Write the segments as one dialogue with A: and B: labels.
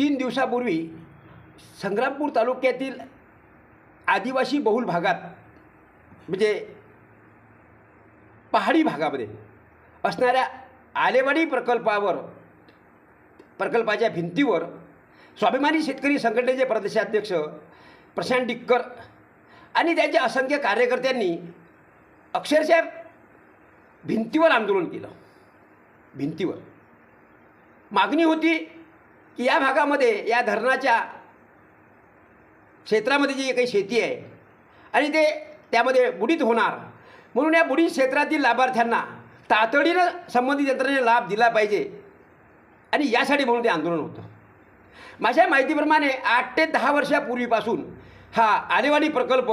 A: तीन दिवसापूर्वी संग्रामपूर तालुक्यातील आदिवासी बहुल भागात म्हणजे पहाडी भागामध्ये असणाऱ्या आलेवाडी प्रकल्पावर प्रकल्पाच्या भिंतीवर स्वाभिमानी शेतकरी संघटनेचे प्रदेशाध्यक्ष प्रशांत डिक्कर आणि त्यांच्या असंख्य कार्यकर्त्यांनी अक्षरशः भिंतीवर आंदोलन केलं. भिंतीवर. मागणी होती की या भागामध्ये या धरणाच्या क्षेत्रामध्ये जी काही शेती आहे आणि ते त्यामध्ये बुडीत होणार. म्हणून या बुडीत क्षेत्रातील लाभार्थ्यांना तातडीनं संबंधित यंत्रणेने लाभ दिला पाहिजे आणि यासाठी म्हणून ते आंदोलन होतं. माझ्या माहितीप्रमाणे आठ ते दहा वर्षापूर्वीपासून हा आलेवाडी प्रकल्प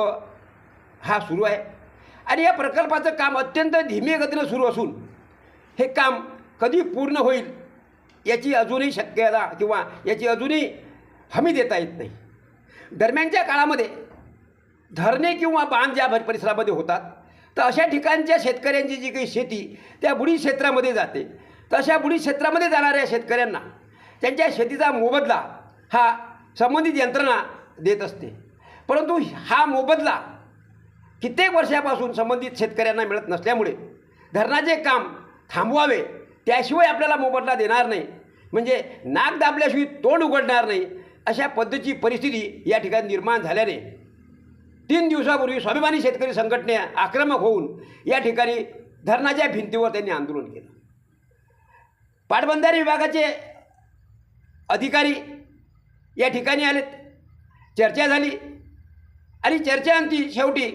A: हा सुरू आहे. आणि या प्रकल्पाचं काम अत्यंत धीमे गतीनं सुरू असून हे काम कधी पूर्ण होईल याची अजूनही शक्यता किंवा याची अजूनही हमी देता येत नाही. दरम्यानच्या काळामध्ये धरणे किंवा बांध ज्या भर- परिसरामध्ये होतात तर अशा ठिकाणच्या शेतकऱ्यांची जी काही शेती त्या बुडी क्षेत्रामध्ये जाते. तशा बुडी क्षेत्रामध्ये जाणाऱ्या शेतकऱ्यांना त्यांच्या शेतीचा मोबदला हा संबंधित यंत्रणा देत असते. परंतु हा मोबदला कित्येक वर्षापासून संबंधित शेतकऱ्यांना मिळत नसल्यामुळे धरणाचे काम थांबवावे त्याशिवाय आपल्याला मोबदला देणार नाही. म्हणजे नाक दाबल्याशिवाय तोंड उघडणार नाही. अशा पद्धतीची परिस्थिती या ठिकाणी निर्माण झाल्याने तीन दिवसापूर्वी स्वाभिमानी शेतकरी संघटने आक्रमक होऊन या ठिकाणी धरणाच्या भिंतीवर त्यांनी आंदोलन केलं. पाटबंधारे विभागाचे अधिकारी या ठिकाणी आलेत. चर्चा झाली आणि चर्चेअंती शेवटी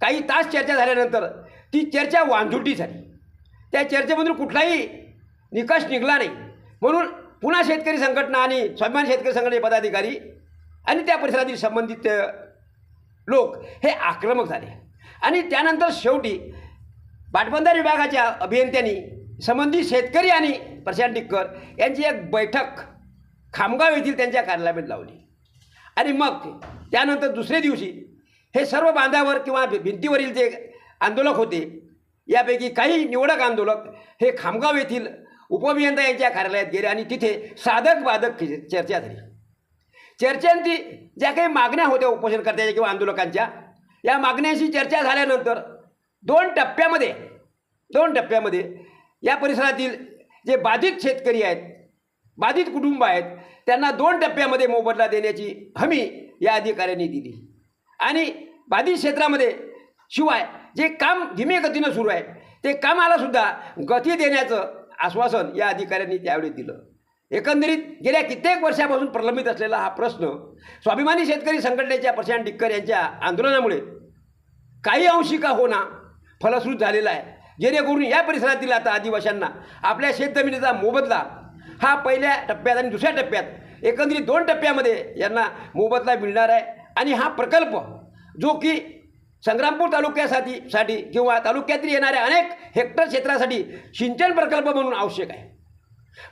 A: काही तास चर्चा झाल्यानंतर ती चर्चा वांझुटी झाली. त्या चर्चेमधून कुठलाही निकष निघाला नाही. म्हणून पुन्हा शेतकरी संघटना आणि स्वाभिमान शेतकरी संघटने पदाधिकारी आणि त्या परिसरातील संबंधित लोक हे आक्रमक झाले. आणि त्यानंतर शेवटी पाटबंधार विभागाच्या अभियंत्यांनी संबंधित शेतकरी आणि प्रशांत टिक्कर यांची एक बैठक खामगाव येथील त्यांच्या कार्यालयामध्ये लावली. आणि मग त्यानंतर दुसऱ्या दिवशी हे सर्व बांधावर किंवा भि- भिंतीवरील जे आंदोलक होते यापैकी काही निवडक आंदोलक हे खामगाव येथील उपअभियंता यांच्या कार्यालयात गेले आणि तिथे साधक बाधक चर्चा झाली. चर्चेंती ज्या काही मागण्या होत्या उपोषणकर्त्याच्या किंवा आंदोलकांच्या या मागण्यांशी चर्चा झाल्यानंतर दोन टप्प्यामध्ये दोन टप्प्यामध्ये या परिसरातील जे बाधित शेतकरी आहेत बाधित कुटुंब आहेत त्यांना दोन टप्प्यामध्ये मोबदला देण्याची हमी या अधिकाऱ्यांनी दिली. आणि बाधित क्षेत्रामध्ये शिवाय जे काम धीमे गतीनं सुरू आहे ते कामालासुद्धा गती देण्याचं आश्वासन या अधिकाऱ्यांनी त्यावेळी दिलं. एकंदरीत गेल्या कित्येक वर्षापासून प्रलंबित असलेला हा प्रश्न स्वाभिमानी शेतकरी संघटनेच्या प्रशांत डिक्कर यांच्या आंदोलनामुळे काही अंशी का होना फलश्रुत झालेला आहे. जेणेकरून या परिसरातील आता आदिवाशांना आपल्या शेतजमिनीचा मोबदला हा पहिल्या टप्प्यात आणि दुसऱ्या टप्प्यात एकंदरीत दोन टप्प्यामध्ये यांना मोबदला मिळणार आहे. आणि हा प्रकल्प जो की संग्रामपूर तालुक्यासाठी साठी किंवा तालुक्यातील येणाऱ्या अनेक हेक्टर क्षेत्रासाठी सिंचन प्रकल्प म्हणून आवश्यक आहे.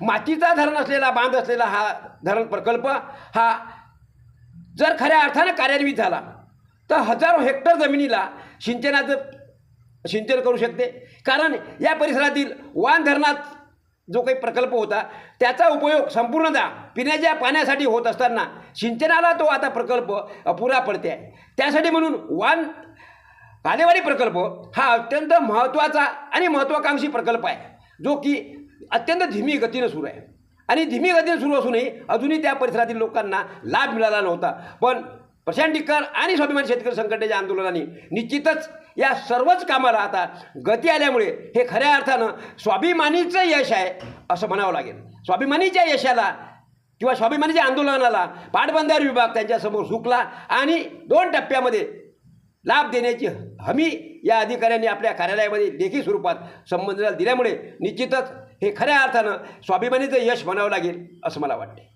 A: मातीचा धरण असलेला बांध असलेला हा धरण प्रकल्प हा जर खऱ्या अर्थानं कार्यान्वित झाला तर हजारो हेक्टर जमिनीला सिंचनाचं सिंचन करू शकते. कारण या परिसरातील वान धरणात जो काही प्रकल्प होता त्याचा उपयोग संपूर्णतः पिण्याच्या पाण्यासाठी होत असताना सिंचनाला तो आता प्रकल्प अपुरा पडते आहे त्यासाठी म्हणून वान कालेवाडी प्रकल्प हा अत्यंत महत्त्वाचा आणि महत्त्वाकांक्षी प्रकल्प आहे जो की अत्यंत धीमी गतीनं सुरू आहे. आणि धीमी गतीनं सुरू असूनही अजूनही त्या परिसरातील लोकांना लाभ मिळाला नव्हता. पण प्रशांत टिक्कर आणि स्वाभिमान शेतकरी संघटनेच्या आंदोलनाने निश्चितच या सर्वच कामाला आता गती आल्यामुळे हे खऱ्या अर्थानं स्वाभिमानीचं यश आहे असं म्हणावं लागेल. स्वाभिमानीच्या यशाला किंवा स्वाभिमानीच्या आंदोलनाला पाटबंधार विभाग त्यांच्यासमोर झुकला आणि दोन टप्प्यामध्ये लाभ देण्याची हमी या अधिकाऱ्यांनी आपल्या कार्यालयामध्ये लेखी स्वरूपात संबंधाला दिल्यामुळे निश्चितच हे खऱ्या अर्थानं स्वाभिमानीचं यश म्हणावं लागेल असं मला वाटते